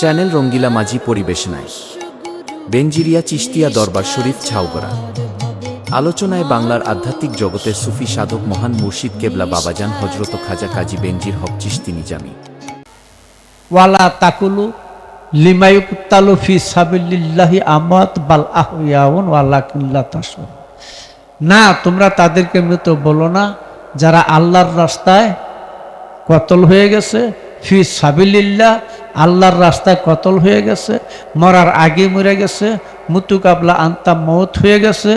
Channel রঙ্গিলা মাঝি পরিবেশনায় বেঞ্জিরিয়া চিস্তিয়া দরবার শরীফ, ছাউগড়া। আলোচনায় বাংলার আধ্যাত্মিক জগতের সুফি সাধক মহান মুর্শিদ কেবলা বাবাজান হজরত খাজা কাজী বেঞ্জির হক চিস্তি নিজামী। ওয়ালা তাকুলু লিমায়ুকুত্তালু ফি সাবিল্লিল্লাহি আমাত বাল আহইয়াউন ওয়ালা কিল্লা তাসুর না, তোমরা তাদেরকে মৃত বলো না, যারা আল্লাহর রাস্তায় কতল হয়ে গেছে, ফি সাবিল্লিল্লাহ আল্লাহর রাস্তায় কতল হয়ে গেছে, মরার আগে মরে গেছে মুতু কাবলা আন্তা মত হয়ে গেছে,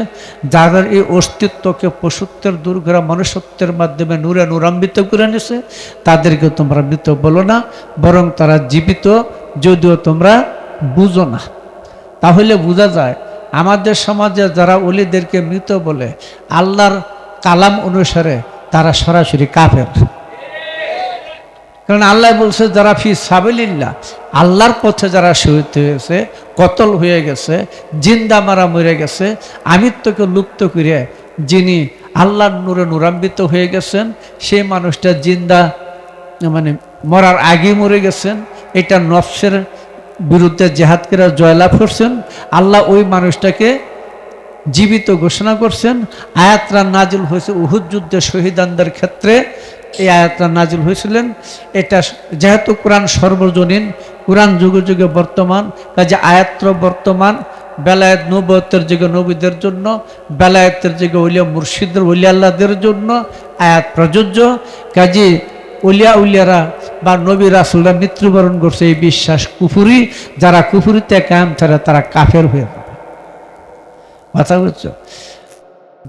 যাদের এই অস্তিত্বকে পশুত্বের দূর করা মনুষ্যত্বের মাধ্যমে নূরে নূরান্বিত করে নিছে তাদেরকে তোমরা মৃত বলো না, বরং তারা জীবিত, যদিও তোমরা বুঝো না। তাহলে বোঝা যায়, আমাদের সমাজে যারা অলিদেরকে মৃত বলে, আল্লাহর কালাম অনুসারে তারা সরাসরি কাফের। কারণ আল্লাহ বলছে, যারা ফি সাবিল্লা আল্লাহর পথে যারা শহীদ হয়েছে কতল হয়ে গেছে, জিন্দা মারা মরে গেছে, আমিত্বকে লুপ্ত করে যিনি আল্লাহর নূরে নূরান্বিত হয়ে গেছেন সেই মানুষটা জিন্দা মানে মরার আগে মরে গেছেন, এটা নফসের বিরুদ্ধে জেহাদ করে জয়লাভ করছেন, আল্লাহ ওই মানুষটাকে জীবিত ঘোষণা করছেন, আয়াতরা নাজিল হয়েছে উহুদ যুদ্ধে শহীদানদের ক্ষেত্রে এই আয়াতরা নাজিল হয়েছিলেন। এটা যেহেতু কোরআন সর্বজনীন, কোরআন যুগে যুগে বর্তমান, কাজে আয়াত্র বর্তমান, বেলায়েত নবতের যুগে নবীদের জন্য, বেলায়েতের যুগে উলিয়া মুর্শিদের উলিয়া আল্লাহদের জন্য আয়াত প্রযোজ্য। কাজে উলিয়া উলিয়ারা বা নবী রাসুলরা মৃত্যুবরণ করছে এই বিশ্বাস কুফুরি, যারা কুফুরিতে কায়াম ছাড়া তারা কাফের হয়ে যাবে। কথা বুঝছ?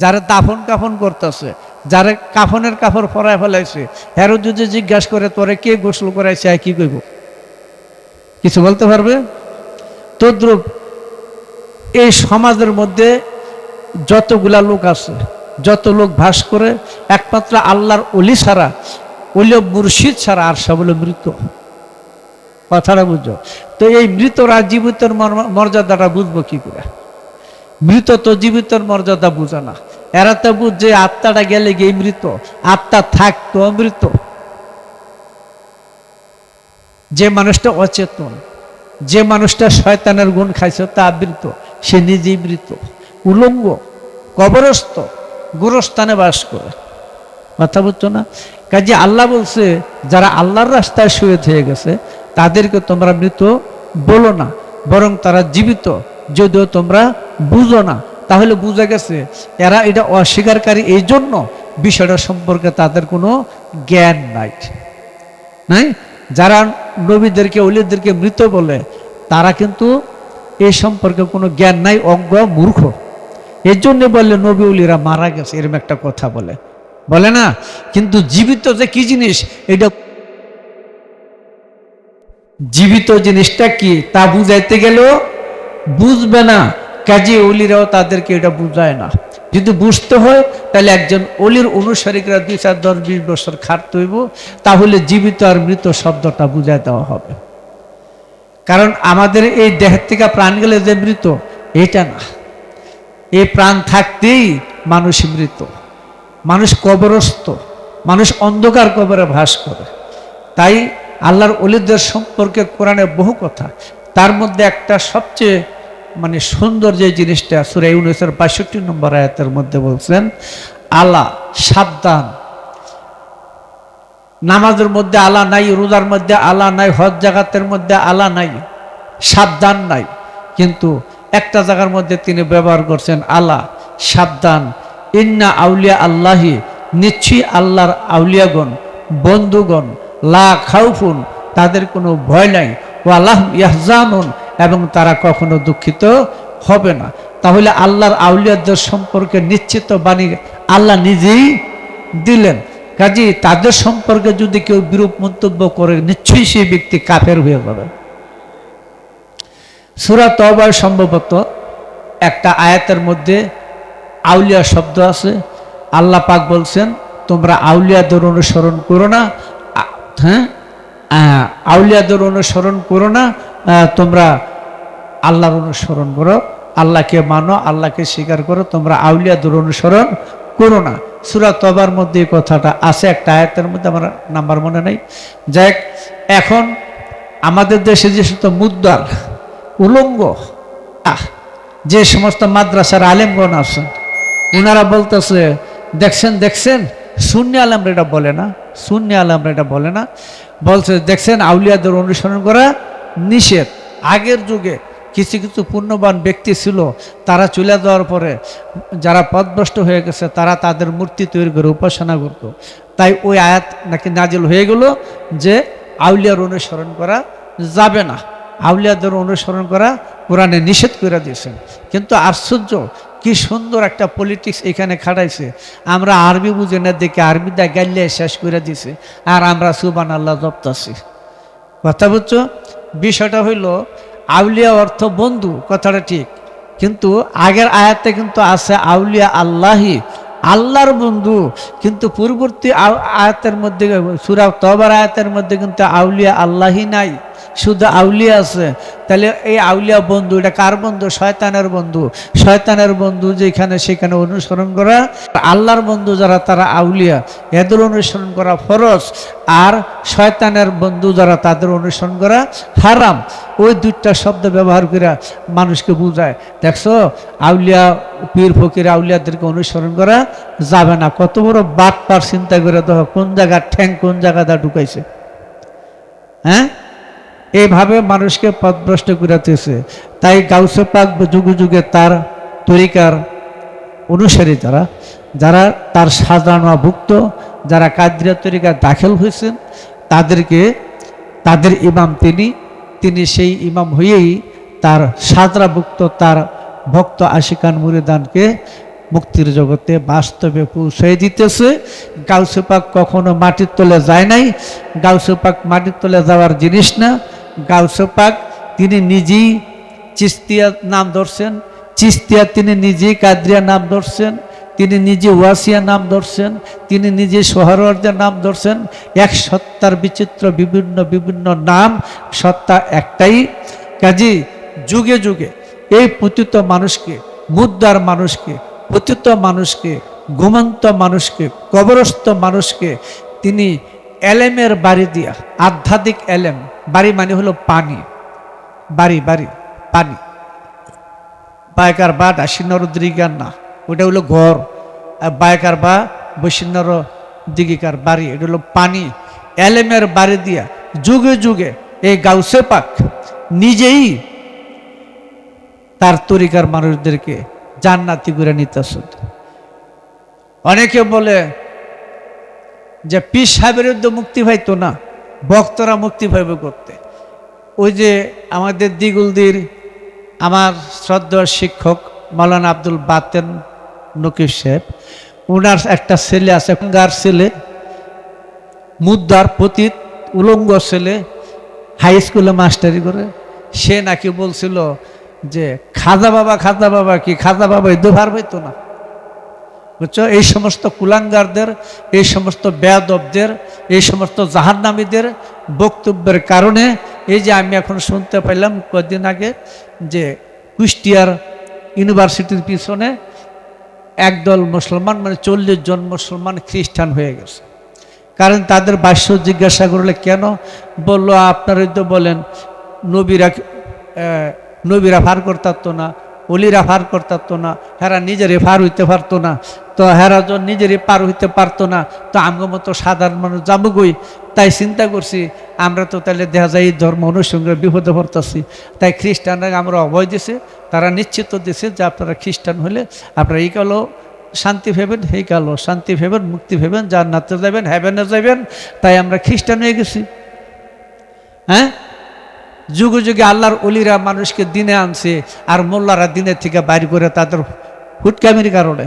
যারা দাফন কাফন করতেছে, যারা কাফনের কাপড় পরায় ফেলাইছে, হেরো যদি জিজ্ঞাসা করে, তোরে কে গোসল করাইছে আর কি কইব? কিছু বলতে পারবে? তদ্রুপ এই সমাজের মধ্যে যতগুলা লোক আছে, যত লোক ভাস করে, একমাত্র আল্লাহর অলি ছাড়া অলি মুর্শিদ ছাড়া আর সব হলো মৃত। কথাটা বুঝো তো এই মৃতরা জীবিতের মর্যাদাটা বুঝব কি করে? মৃত তো জীবিতর মর্যাদা বুঝে না। এরা তো বুঝছে আত্মাটা গেলে গিয়ে মৃত। আত্মা থাকতো মৃত। যে মানুষটা অচেতন, যে মানুষটা শয়তানের গুণ খাইছে তা মৃত। সে নিজেই মৃত। উলঙ্গ, কবরস্থ, গুরস্থানে বাস করে। কথা বুঝছ না? কাজে আল্লাহ বলছে, যারা আল্লাহর রাস্তায় শুয়ে হয়ে গেছে, তাদেরকে তোমরা মৃত বলো না, বরং তারা জীবিত যদিও তোমরা বুঝো না, তাহলে বুঝা গেছে এরা এটা অস্বীকারী এই জন্য বিষয়টা সম্পর্কে তাদের কোনো জ্ঞান নাই। নাই? যারা নবীদেরকে অলিদেরকে মৃত বলে, তারা কিন্তু এই সম্পর্কে কোনো জ্ঞান নাই, অজ্ঞ, মূর্খ। এর জন্য বললে নবী উলিরা মারা গেছে, এরকম একটা কথা বলে। বলে না? কিন্তু জীবিত যে কি জিনিস? এটা জীবিত জিনিসটা কি? তা বুঝাইতে গেলেও বুঝবে না। কাজে অলিরাও তাদেরকে এটা বুঝায় না। যদি বুঝতে হয়, তাহলে একজন অলির অনুসারীরা দুই চার দশ বিশ বছর খাটতে হইব, তাহলে জীবিত আর মৃত শব্দটা বুঝাই দেওয়া হবে। কারণ আমাদের এই দেহের থেকে প্রাণ গেলে যে মৃত, এটা না। এই প্রাণ থাকতেই মানুষ মৃত। মানুষ কবরস্থ। মানুষ অন্ধকার কবরে ভাস করে। তাই আল্লাহর অলিদের সম্পর্কে কোরআনে বহু কথা। তার মধ্যে একটা সবচেয়ে মানে সুন্দর যে জিনিসটা সুরে উনিশের বাষট্টি নম্বর আয়াতের মধ্যে বলছেন, আলা সাবধান। নামাজের মধ্যে আলা নাই, রোজার মধ্যে আলা নাই, হজ জাগাতের মধ্যে আলা নাই, সাবধান নাই। কিন্তু একটা জায়গার মধ্যে তিনি ব্যবহার করছেন, আলা সাবধান। ইন্না আউলিয়া আল্লাহি, নিশ্চয়ই আল্লাহর আউলিয়াগণ, বন্ধুগণ, লা খাউফুন, তাদের কোনো ভয় নাই। ও আল্লাহ ইয়াহজানুন, এবং তারা কখনো দুঃখিত হবে না। তাহলে আল্লাহর আউলিয়াদের সম্পর্কে নিশ্চিত বাণী আল্লাহ নিজেই দিলেন। কাজী তাদের সম্পর্কে যদি কেউ বিরূপ মন্তব্য করে, নিশ্চয়ই সেই ব্যক্তি কাফের হয়ে যাবে। সুরা তবার সম্ভবত একটা আয়াতের মধ্যে আউলিয়া শব্দ আছে। আল্লাহ পাক বলছেন, তোমরা আউলিয়াদের অনুসরণ করো না। হ্যাঁ? আউলিয়াদের অনুসরণ করো না তোমরা আল্লাহর অনুসরণ করো, আল্লাহকে মানো, আল্লাহকে স্বীকার করো, তোমরা আউলিয়াদের অনুসরণ করো না। সুরা তবার মধ্যে কথাটা আছে, একটা আয়াতের মধ্যে আমার নাম্বার মনে নেই। যাই এখন আমাদের দেশে যে সমস্ত মুদ্রার উলঙ্গ যে সমস্ত মাদ্রাসার আলেমগণ আছেন ওনারা বলতেছে, দেখছেন দেখছেন শূন্য আলমরা এটা বলে না শূন্য আলমরা এটা বলে না। বলছে, দেখছেন, আউলিয়াদের অনুসরণ করা নিষেধ। আগের যুগে কিছু কিছু পুণ্যবান ব্যক্তি ছিল, তারা চলে যাওয়ার পরে যারা পদভ্রষ্ট হয়ে গেছে, তারা তাদের মূর্তি তৈরি করে উপাসনা করত। তাই ওই আয়াত নাকি নাজিল হয়ে গেল যে আউলিয়ার অনুসরণ করা যাবে না। আউলিয়াদের অনুসরণ করা কোরআনে নিষেধ করে দিয়েছেন। কিন্তু আশ্চর্য কি সুন্দর একটা পলিটিক্স এখানে খাটাইছে। আমরা আরবি বুঝে না দেখে আরবিটা গাইলে শেষ করে দিছে। আর আমরা সুবান আল্লাহ জপ্তাছি। কথা বুঝছ? বিষয়টা হইল, আউলিয়া অর্থ বন্ধু, কথাটা ঠিক। কিন্তু আগের আয়াতে কিন্তু আছে, আউলিয়া আল্লাহি, আল্লাহর বন্ধু। কিন্তু পূর্ববর্তী আয়াতের মধ্যে, সুরা তবার আয়াতের মধ্যে কিন্তু আউলিয়া আল্লাহি নাই। শুধু আউলিয়া আছে, তাহলে এই আউলিয়া বন্ধু, এটা কার বন্ধু? শয়তানের বন্ধু। শয়তানের বন্ধু যেখানে সেখানে অনুসরণ করা। আল্লাহর বন্ধু যারা, তারা আউলিয়া। এদের অনুসরণ করা ফরজ। আর শয়তানের বন্ধু যারা, তাদের অনুসরণ করা হারাম। ওই দুইটা শব্দ ব্যবহার করে মানুষকে বুঝায়। দেখছ? আউলিয়া পীর, ফকির আউলিয়াদেরকে অনুসরণ করা যাবে না। কত বড় বাট পার চিন্তা করে দেখো, কোন জায়গা ঠ্যাং কোন জায়গাটা ঢুকাইছে। হ্যাঁ? এইভাবে মানুষকে পথভ্রষ্ট করাতেছে তাই গাউসে পাক যুগে যুগে তার তরিকার অনুসারী যারা যারা তার সাজানোভুক্ত, যারা কাদ্রিয়া তরিকা দাখিল হয়েছেন তাদেরকে, তাদের ইমাম তিনি তিনি সেই ইমাম হয়েই তার সাজরাভুক্ত তার ভক্ত আশিকান মুরিদানকে মুক্তির জগতে বাস্তবে পৌঁছে দিতেছে। গাউসে পাক কখনো মাটির তলে যায় নাই। গাউসে পাক মাটির তলে যাওয়ার জিনিস না। গাউসে পাক তিনি নিজেই চিস্তিয়া নাম ধরছেন। চিস্তিয়া, তিনি নিজেই কাদ্রিয়া নাম ধরছেন। তিনি নিজে ওয়াসিয়া নাম ধরছেন। তিনি নিজে সোহরওয়ার্দের নাম ধরছেন। এক সত্তার বিচিত্র, বিভিন্ন বিভিন্ন নাম, সত্তা একটাই। কাজী, যুগে যুগে এই পতিত মানুষকে, মুদ্রার মানুষকে, পতিত মানুষকে, ঘুমন্ত মানুষকে, কবরস্থ মানুষকে তিনি এলেমের বাড়ি দিয়া, আধ্যাত্মিক এলেম বাড়ি মানে হলো পানি। বাড়ি বাড়ি, পানি। বায়কার বা ডাসিন্নর দিঘিকার না ওটা হলো ঘর। আর বায়কার বা বৈশিন্নর দিঘিকার বাড়ি, এটা হলো পানি। এলেমের বাড়ি দিয়া যুগে যুগে এই গাউসে পাক নিজেই তার তরিকার মানুষদেরকে জান্নাতি করে নিতেছেন অনেকে বলে যে পীর সাহেবের মুক্তি পাইতো না। ভক্তরা মুক্তি পাইবে করতে। ওই যে আমাদের দিগুলদির আমার শ্রদ্ধার শিক্ষক মৌলানা আব্দুল বাতেন নকিব সাহেব ওনার একটা ছেলে আছে, গার ছেলে, মুদ্রার পতীত, উলঙ্গ ছেলে হাই স্কুলে মাস্টারি করে। সে নাকি বলছিল যে, খাজা বাবা খাজা বাবা কি? খাজা বাবা দুভার হইতো না। বুঝছ? এই সমস্ত কুলাঙ্গারদের, এই সমস্ত বেয়াদবদের, এই সমস্ত জাহান্নামীদের বক্তব্যের কারণে এই যে আমি এখন শুনতে পাইলাম কয়েকদিন আগে যে কুষ্টিয়ার ইউনিভার্সিটির পিছনে একদল মুসলমান মানে চল্লিশ জন মুসলমান খ্রিস্টান হয়ে গেছে। কারণ তাদের বাস্য জিজ্ঞাসা করলে কেন? বলল আপনারা তো বলেন, নবীরা নবীরা ফার করতারতো না, অলিরা ফার করতারতো না, হেরা নিজেরে ফার হইতে পারতো না। তো হেরা যখন নিজেরই পার হইতে পারতো না। তো আমার মতো সাধারণ মানুষ যাবগই। তাই চিন্তা করছি, আমরা তো তাহলে দেখা যায় এই ধর্ম অনুসঙ্গে বিপদে পড়তেছি। তাই খ্রিস্টানরা আমরা অভয় দিছে, তারা নিশ্চিত দিছে যে আপনারা খ্রিস্টান হলে আপনারা এই কালো শান্তি ভেবেন এই কালো শান্তি ভেবেন মুক্তি ভেবেন নাতে যাবেন হ্যাভেনে যাবেন। তাই আমরা খ্রিস্টান হয়ে গেছি। হ্যাঁ? যুগে যুগে আল্লাহর অলিরা মানুষকে দিনে আনছে, আর মোল্লারা দিনের থেকে বাইর করে তাদের হুটকামির কারণে।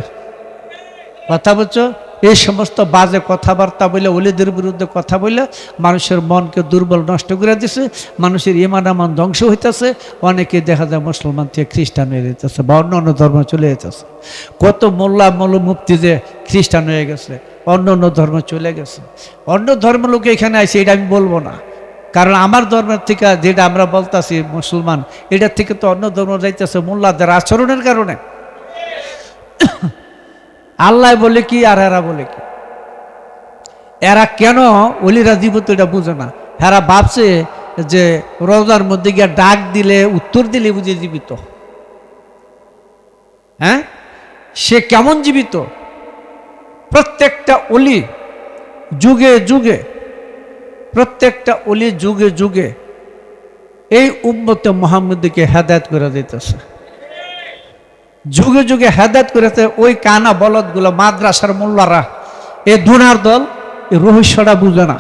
কথা বলছো? এই সমস্ত বাজে কথাবার্তা বলে অলিদের বিরুদ্ধে কথা বলে, মানুষের মনকে দুর্বল নষ্ট করে দিছে, মানুষের ইমান আমান ধ্বংস হইতেছে, অনেকে দেখা যায় মুসলমান থেকে খ্রিস্টান হয়ে যেতেছে বা অন্য অন্য ধর্ম চলে যেতেছে কত মোল্লা মোল্ল মুক্তি যে খ্রিস্টান হয়ে গেছে, অন্য অন্য ধর্ম চলে গেছে। অন্য ধর্ম লোকে এখানে আছে এটা আমি বলব না। কারণ আমার ধর্মের থেকে যেটা আমরা বলতাছি মুসলমান, এটার থেকে তো অন্য ধর্ম যাইতেছে মোল্লাদের আচরণের কারণে। আল্লাহ বলে কি আর এরা বলে কি? এরা কেন অলিরা জীবত এটা বুঝে না? এরা ভাবছে যে রোজার মধ্যে গিয়ে ডাক দিলে, উত্তর দিলে বুঝে জীবিত। হ্যাঁ? সে কেমন জীবিত? প্রত্যেকটা অলি যুগে যুগে, প্রত্যেকটা অলি যুগে যুগে এই উম্মতে মোহাম্মদকে হেদায়ত করে দিতেছে। যুগে যুগে হেদায়ত করেছে ওই কানা বলদগুলো মাদ্রাসার মোল্লারা। এ দুনার দল রহস্যটা বুঝে না।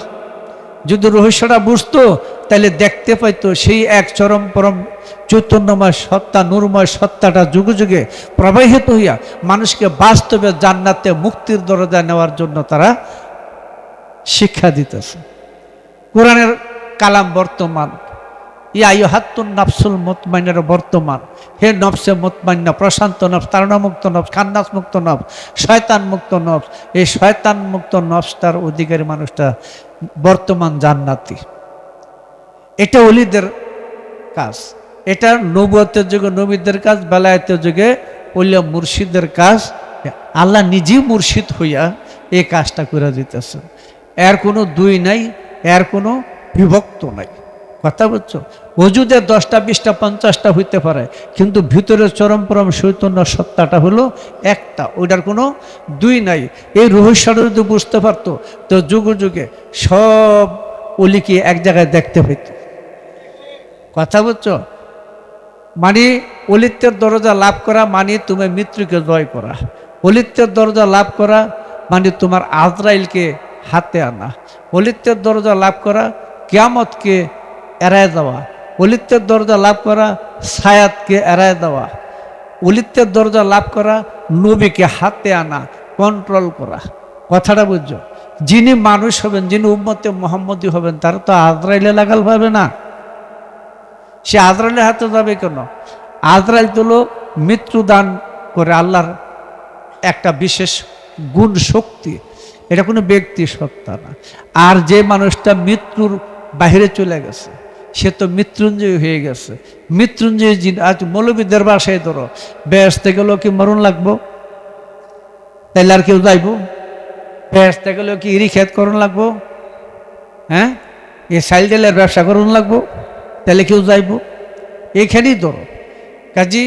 যদি রহস্যটা বুঝতো, তাহলে দেখতে পাইতো সেই এক চরম পরম চৈতন্যময় সত্তা, নূরময় সত্তাটা যুগে যুগে প্রবাহিত হইয়া মানুষকে বাস্তবে জান্নাতে মুক্তির দরজা নেওয়ার জন্য তারা শিক্ষা দিতেছে। কোরআনের কালাম বর্তমান। ইয়াই হাত্তুন নাফসুল মতমাইনের বর্তমান। হে নফসে মতমাইনা, প্রশান্ত নফস তারণামুক্ত নফস খান্নাস মুক্ত নফস শয়তান মুক্ত নফস, এই শয়তান মুক্ত নফসটার অধিকারী মানুষটা বর্তমান জান্নাতি। এটা অলিদের কাজ। এটা নবতের যুগে, নবীদের কাজ, বেলায়েতের যুগে অলিয়া মুর্শিদের কাজ। আল্লাহ নিজেই মুর্শিদ হইয়া এই কাজটা করে দিতেছেন। এর কোনো দুই নাই, এর কোনো বিভক্ত নাই। কথা বুঝছ অজুদের দশটা, বিশটা, পঞ্চাশটা হইতে পারে, কিন্তু ভিতরে চরম পরম চৈতন্য সত্তাটা হলো একটা, ওইটার কোনো দুই নাই। এই রহস্যটা যদি বুঝতে পারতো, তো যুগে যুগে সব অলিকে এক জায়গায় দেখতে পেত। কথা বুঝছ মানে অলিত্যের দরজা লাভ করা মানে তুমি মৃত্যুকে জয় করা। অলিত্যের দরজা লাভ করা মানে তোমার আজরাইলকে হাতে আনা। অলিত্যের দরজা লাভ করা, কিয়ামতকে এড়ায় দেওয়া। অলিত্যের দরজা লাভ করা, সায়াতকে এড়ায় দেওয়া। অলিত্যের দরজা লাভ করা, নবীকে হাতে আনা কন্ট্রোল করা। কথাটা বুঝছ? যিনি মানুষ হবেন, যিনি উম্মতে মোহাম্মদী হবেন, তারা তো আজরাইলে লাগাল পাবে না। সে আজরাইলের হাতে যাবে কেন? আজরাইল তো হলো মৃত্যু দান করে আল্লাহর একটা বিশেষ গুণ শক্তি। এটা কোনো ব্যক্তি সত্তা না। আর যে মানুষটা মৃত্যুর বাহিরে চলে গেছে সে তো মৃত্যুঞ্জয় হয়ে গেছে। মৃত্যুঞ্জয় জিন, আজ মৌলবীদের বাসায় ধরো বেসতে গেলেও কি মরণ লাগবো? তাইলে আর কেউ যাইব? বেসতে গেলেও কি ইরি খেত করুন লাগবো? হ্যাঁ? এ সাইল ব্যবসা করুন লাগবো? তাহলে কেউ যাইব? এখানেই ধরো। কাজী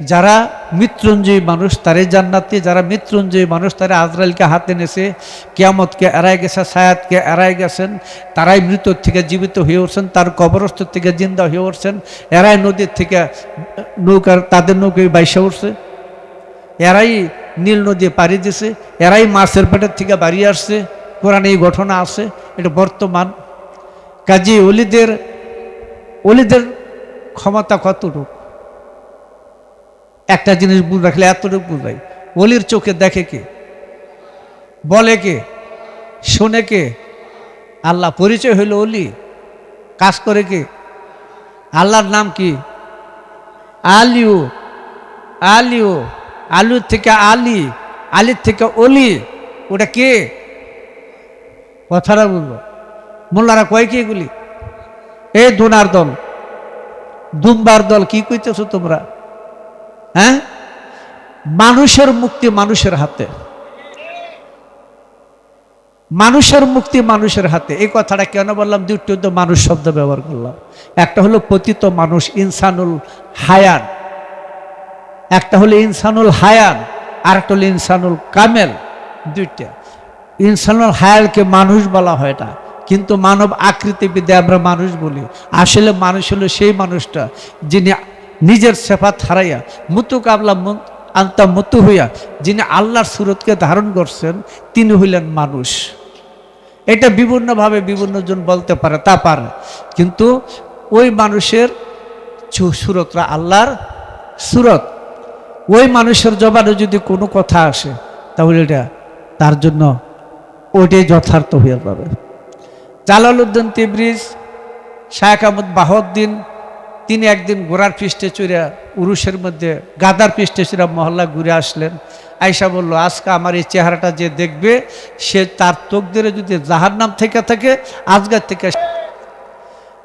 যারা মৃত্যুঞ্জয়ী মানুষ তারে জান্নাতি। যারা মৃত্যুঞ্জয়ী মানুষ, তারা আজরাইলকে হাতে নেছে। কেয়ামতকে এড়াই গেছে, সায়াতকে এড়াই গেছেন। তারাই মৃত থেকে জীবিত হয়ে উঠছেন, তার কবরস্থ থেকে জিন্দা হয়ে উঠছেন। এরাই নদীর থেকে নৌকার, তাদের নৌকায় বাইসা উঠছে। এরাই নীল নদী পাড়ি দিছে। এরাই মাছের পেটের থেকে বাড়ি আসছে। কোরআনে এই ঘটনা আছে, এটা বর্তমান। কাজী অলিদের অলিদের ক্ষমতা কতটুকু? একটা জিনিস বুঝ রাখলে এতটুকু বুঝাই অলির চোখে দেখে কে? বলে কে? শোনে কে? আল্লাহ পরিচয় হইল অলি। কাজ করে কে? আল্লাহর নাম কি? আলিউ। আলিউ। আলুর থেকে আলি। আলির থেকে অলি। ওটা কে? কথাটা বলব। মোল্লারা কয় কি এগুলি? এই ধুনার দল। দুম্বার দল, কি কইতেছো তোমরা? হ্যাঁ? মানুষের মুক্তি মানুষের হাতে। মানুষের মুক্তি মানুষের হাতে। এই কথাটা কেন বললাম? দুটো তো মানুষ শব্দ ব্যবহার করলাম। একটা হলো পতিত মানুষ, ইনসানুল হায়ান। একটা হলো ইনসানুল হায়ান আর একটা হলো ইনসানুল কামেল। দুইটা। ইনসানুল হায়ালকে মানুষ বলা হয় না কিন্তু মানব আকৃতিবিদ্যা আমরা মানুষ বলি। আসলে মানুষ হলো সেই মানুষটা যিনি নিজের সেফাত হারাইয়া মুতু কাবলা আন্তা মুতু হইয়া, যিনি আল্লাহর সুরতকে ধারণ করছেন, তিনি হইলেন মানুষ। এটা বিভিন্নভাবে বিভিন্নজন বলতে পারে, তা পারে। কিন্তু ওই মানুষের সুরতরা আল্লাহর সুরত। ওই মানুষের জবানে যদি কোনো কথা আসে, তাহলে এটা তার জন্য ওইটাই যথার্থ হয়ে জালাল উদ্দিন তিব্রিজ শায়েখ আহমদ বাহদ্দিন তিনি একদিন ঘোড়ার পৃষ্ঠে চড়ে উরুষের মধ্যে, গাদার পৃষ্ঠে চড়ে মহল্লা ঘুরে আসলেন। আয়সা বলল, আজকে আমার এই চেহারাটা যে দেখবে, সে তার তকদিরে যদি জাহার নাম থেকে থাকে আজকের থেকে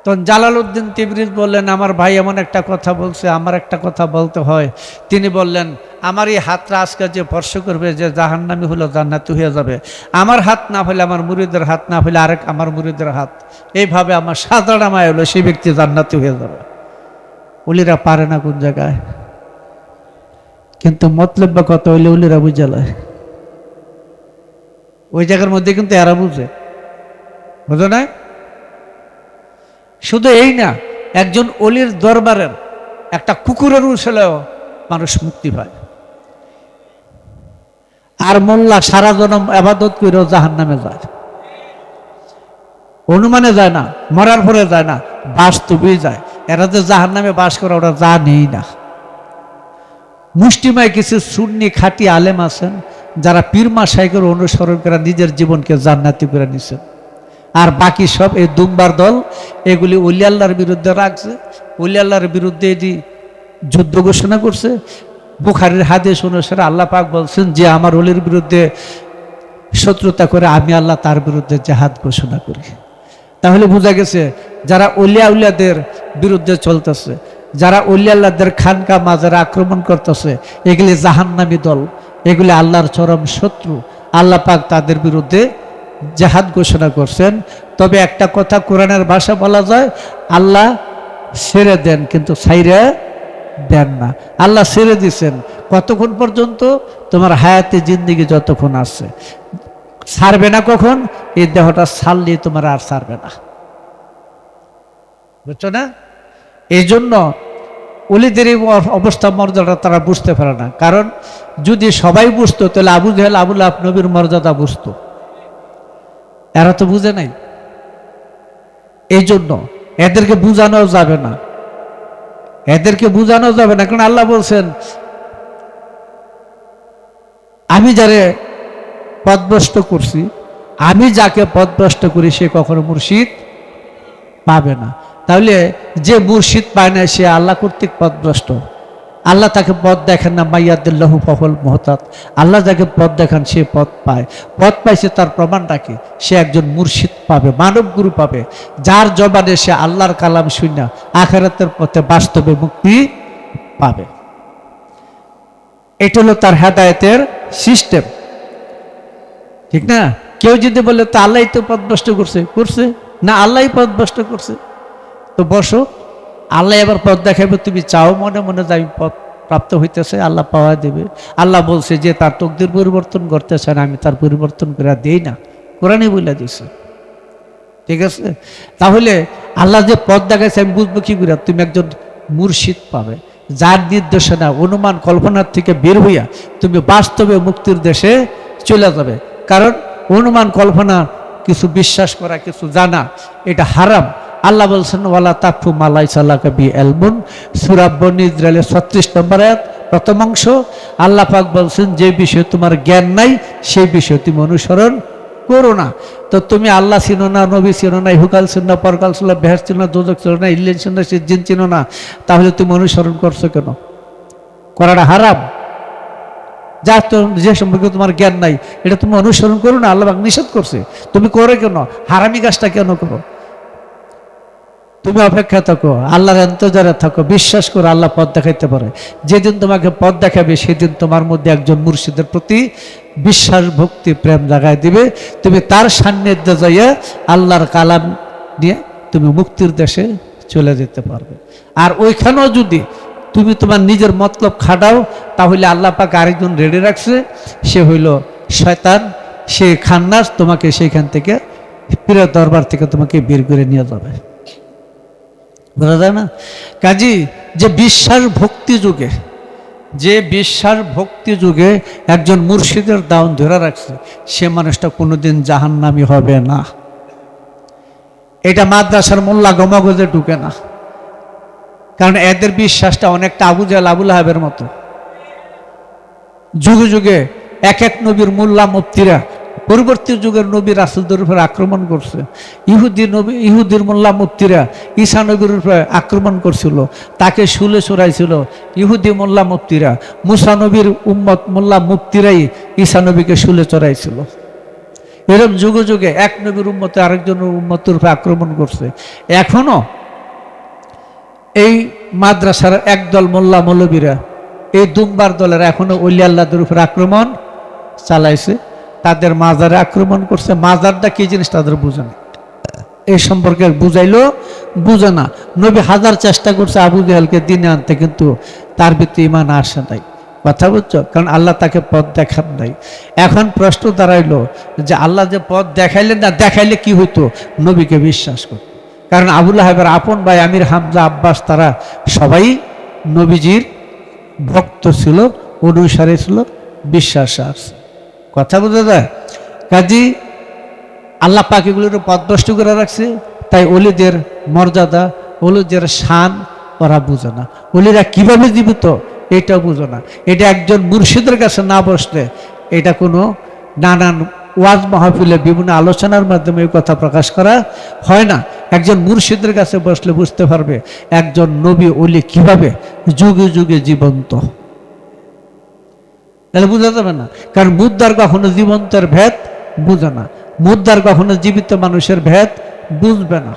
তখন জালালউদ্দিন তিবরিজ বললেন, আমার ভাই এমন একটা কথা বলছে, আমার একটা কথা বলতে হয়। তিনি বললেন, আমার এই হাতটা আজকে যে স্পর্শ করবে, যে জাহান্নামি হলো, জান্নাতি হয়ে যাবে। আমার হাত না হলে আমার মুরিদের হাত, না হলে আরেক আমার মুরিদের হাত। এইভাবে আমার সাদা মায় হলো সেই ব্যক্তি জান্নাতি হয়ে যাবে। উলিরা পারে না কোন জায়গায়। কিন্তু মতলব্য কত হইলে উলিরা বুঝালয় ওই জায়গার মধ্যে কিন্তু এরা বুঝে। বুঝো না শুধু এই না, একজন অলির দরবারের একটা কুকুরের উছলেও মানুষ মুক্তি পায়। আর মোল্লা সারা জনম আবাদত করেও জাহান নামে যায়। অনুমানে যায় না, মরার পরে যায় না বাস্তবেই যায়। এরা যে জাহান নামে বাস করে, ওরা যা নেই না। মুষ্টিময় কিছু সুন্নি খাটি আলেম আছেন, যারা পীরমা সাইকের অনুসরণ করে নিজের জীবনকে জান্নাতি করে নিছেন। আর বাকি সব এই দুম্বার দল, এগুলি অলি আল্লাহর বিরুদ্ধে রাখছে। অলি বিরুদ্ধে এটি যুদ্ধ ঘোষণা করছে। বুখারির হাদিস অনুসারে আল্লাহ পাক বলছেন, যে আমার অলির বিরুদ্ধে শত্রুতা করে, আমি আল্লাহ তার বিরুদ্ধে জেহাদ ঘোষণা করি। তাহলে বোঝা গেছে যারা অলিয়া উলিয়াদের বিরুদ্ধে চলতেছে, যারা অলিয়াল্লাদের খানকা মাজারে আক্রমণ করতেছে, এগুলি জাহান্নামী দল, এগুলি আল্লাহর চরম শত্রু। আল্লাহ পাক তাদের বিরুদ্ধে জাহাদ ঘোষণা করছেন। তবে একটা কথা কোরআনের ভাষা বলা যায়, আল্লাহ সেরে দেন কিন্তু সাইরে দেন না। আল্লাহ সেরে দিছেন কতক্ষণ পর্যন্ত? তোমার হায়াতে জিন্দিগি যতক্ষণ আসছে ছাড়বে না কখন? এই দেহটা ছাড়লে তোমার আর ছাড়বে না। বুঝছ না? এই জন্য অলিদের অবস্থা, মর্যাদা তারা বুঝতে পারে না। কারণ যদি সবাই বুঝতো, তাহলে আবু জেহেল আবুল আব নবীর মর্যাদা বুঝতো। এরা তো বুঝে নাই। এই জন্য এদেরকে বুঝানো যাবে না। এদেরকে বুঝানো যাবে না। কারণ আল্লাহ বলছেন, আমি যারে পদভ্রষ্ট করছি, আমি যাকে পদভ্রষ্ট করি সে কখনো মুর্শিদ পাবে না। তাহলে যে মুর্শিদ পায় না, সে আল্লাহ কর্তৃক পদভ্রষ্ট। আল্লাহ তাকে পথ দেখেন না, মাইয়াদুল্লাহ ফফল মহতাত আল্লাহ যাকে পথ দেখান, সে পথ পায়। পথ পাইছে তার প্রমাণটা কি? সে একজন মুর্শিদ পাবে মানব গুরু পাবে। যার জবানে সে আল্লাহর কালাম শূন্য আখেরাতের পথে বাস্তবে মুক্তি পাবে। এটা হলো তার হেদায়তের সিস্টেম। ঠিক না? কেউ যদি বলে, তো আল্লাহ তো পথভ্রষ্ট করছে। করছে? না আল্লাহ পথভ্রষ্ট করছে। তো বসো, আল্লাহ এবার পথ দেখাবে, তুমি চাও মনে মনে যে আমি পথ প্রাপ্ত হইতেছে, আল্লাহ পাওয়া দেবে। আল্লাহ বলছে যে, তার তকদির পরিবর্তন করতেছে না, আমি তার পরিবর্তন করে দেই না। কোরআনই বলে দিছে। ঠিক আছে? তাহলে আল্লাহ যে পথ দেখাইছে, আমি বুঝব কি করে তুমি একজন মুর্শিদ পাবে, যার নির্দেশনা, অনুমান, কল্পনার থেকে বের হইয়া তুমি বাস্তবে মুক্তির দেশে চলে যাবে। কারণ অনুমান কল্পনা, কিছু বিশ্বাস করা, কিছু জানা, এটা হারাম। আল্লাহ বলছেন, ওয়ালা তাকফু মালাই সাল্লাহ কবি এলমুন। সুরাব্বন ইসরায়েলের ছত্রিশ নম্বর আয়াত, প্রথম অংশ। আল্লাহ পাক বলছেন, যে বিষয়ে তোমার জ্ঞান নাই সেই বিষয়ে তুমি অনুসরণ করো না। তো তুমি আল্লাহ চিনো না, নবী চিনো না হুকাল চিনো না, পরকাল ছিল বেহার ছিল না দোজক ছিল না ইল্লেন ছিল না সিজিন চিনো না, তাহলে তুমি অনুসরণ করছ কেন? করাটা হারাম। যা যে সম্পর্কে তোমার জ্ঞান নাই, এটা তুমি অনুসরণ করো না, আল্লাহ নিষেধ করছে। তুমি করে কেন? হারামি কাজটা কেন করো? তুমি অপেক্ষা থাকো, আল্লাহর এন্তজারে থাকো, বিশ্বাস করো আল্লাহ পথ দেখাইতে পারে। যেদিন তোমাকে পথ দেখাবে, সেদিন তোমার মধ্যে একজন মুর্শিদের প্রতি বিশ্বাস, ভক্তি, প্রেম জাগায় দিবে। তুমি তার সান্নিধ্যে যাইয়া আল্লাহর কালাম নিয়ে তুমি মুক্তির দেশে চলে যেতে পারবে। আর ওইখানেও যদি তুমি তোমার নিজের মতলব খাটাও, তাহলে আল্লাহ পাক আরেকজন রেডি রাখছে। সে হইল শয়তান, সে খান্নাস, তোমাকে সেইখান থেকে পীরের দরবার থেকে তোমাকে বের করে নিয়ে যাবে। বোঝা যায় না? কাজী, যে বিশ্বাস ভক্তি যুগে, যে বিশ্বাস ভক্তি যুগে একজন মুর্শিদের দাউন ধরে রাখছে, সে মানুষটা কোনোদিন জাহান্নামি হবে না। এটা মাদ্রাসার মোল্লা গমাগজে ঢুকে না। কারণ এদের বিশ্বাসটা অনেকটা আবু জাল আবুল আহাবের মতো। যুগে যুগে এক এক নবীর মোল্লা মুফতিরা, পরবর্তী যুগের নবী রাসুলদের উপরে আক্রমণ করছে। ইহুদি নবী, ইহুদির মোল্লা মুফতিরা ঈশা নবীর উপরে আক্রমণ করছিল, তাকে শুলে চড়াইছিল ইহুদি মোল্লা মুফতিরা। মুসা নবীর উম্মত মোল্লা মুফতিরাই ঈশা নবীকে শুলে চড়াইছিল। এরকম যুগে যুগে এক নবীর উম্মতে আরেকজনের উম্মতের উপরে আক্রমণ করছে। এখনও এই মাদ্রাসার একদল মোল্লা মৌলবীরা, এই দুম্বার দলের এখনও অলি আল্লাহদের উপর আক্রমণ চালাইছে, তাদের মাজারে আক্রমণ করছে। মাজারটা কি জিনিস তাদের বুঝে না। এই সম্পর্কে বুঝাইলো, বুঝে না। নবী হাজার চেষ্টা করছে আবু জেহালকে দিনে আনতে, কিন্তু তার ভিতরে ইমান আসে নাই। কথা বুঝছ? কারণ আল্লাহ তাকে পথ দেখান নাই। এখন প্রশ্ন দাঁড়াইলো যে আল্লাহ যে পথ দেখাইলেন না, দেখাইলে কি হইতো? নবীকে বিশ্বাস করতো। কারণ আবুল হাবের আপন ভাই আমির হামজা আব্বাস, তারা সবাই নবীজির ভক্ত ছিল, অনুসারে ছিল, বিশ্বাস। আছে কথা বুঝা যায় কাজী, আল্লাহ পাক এগুলোর পদভষ্ট করে রাখছে, তাই অলিদের মর্যাদা অলিদের শান ওরা বুঝে না। অলিরা কীভাবে জীবিত এটা বুঝে না। এটা একজন মুর্শিদের কাছে না বসলে এটা কোনো নানান ওয়াজ মাহফিলে বিভিন্ন আলোচনার মাধ্যমে এই কথা প্রকাশ করা হয় না। একজন মুর্শিদের কাছে বসলে বুঝতে পারবে, একজন নবী অলি কীভাবে যুগে যুগে জীবন্ত। তাহলে বোঝা যাবে না, কারণ মুদ্রার কখনো জীবন্তের ভেদ বুঝে না মুদ্রার কখনো জীবিত মানুষের ভেদ বুঝবে না।